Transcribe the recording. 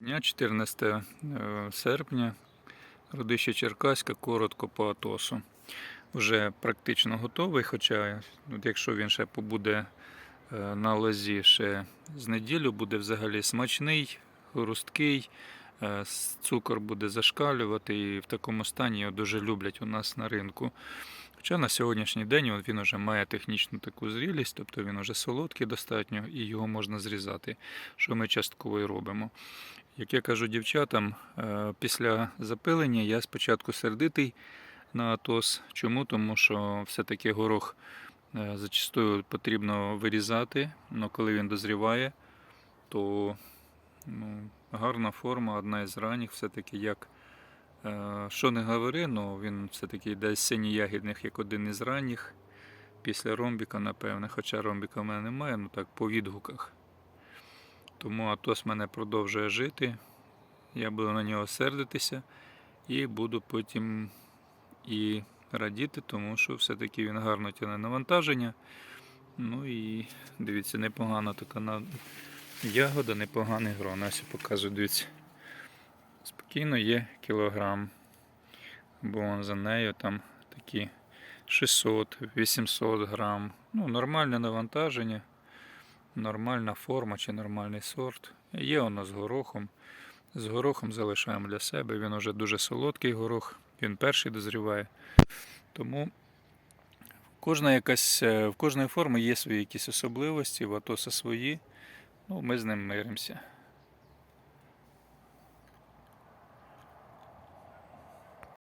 Дня 14 е, серпня, родище Черкаська, коротко по Атосу. Вже практично готовий, хоча якщо він ще побуде е, на лозі ще з неділю, буде взагалі смачний, хрусткий, цукор буде зашкалювати і в такому стані його дуже люблять у нас на ринку. Хоча на сьогоднішній день він вже має технічну таку зрілість, тобто він вже солодкий достатньо і його можна зрізати, що ми частково і робимо. Як я кажу дівчатам, е, після запилення я спочатку сердитий на атос. Чому? Тому що все-таки горох е, зачастую потрібно вирізати, але коли він дозріває, то ну, гарна форма, одна із ранніх, все-таки як. е, Що не говори, ну він все-таки йде з синьоягідних як один із ранніх. Після ромбіка, напевне, хоча ромбіка в мене немає, ну так по відгуках. Тому Атос мене продовжує жити. Я буду на нього сердитися і буду потім і радіти, тому що все-таки він гарно тягне навантаження. Ну і дивіться, непогана така на- ягода, непоганий грон. Ось показую, дивіться. Спокійно є кілограм. Бо вон за нею там такі 600-800 грам. Ну, нормальне навантаження нормальна форма чи нормальний сорт. Є воно з горохом. З горохом залишаємо для себе. Він вже дуже солодкий горох, він перший дозріває. Тому кожна якась, е, в кожної форми є свої якісь особливості, в атоса свої. Ну, ми з ним миримося.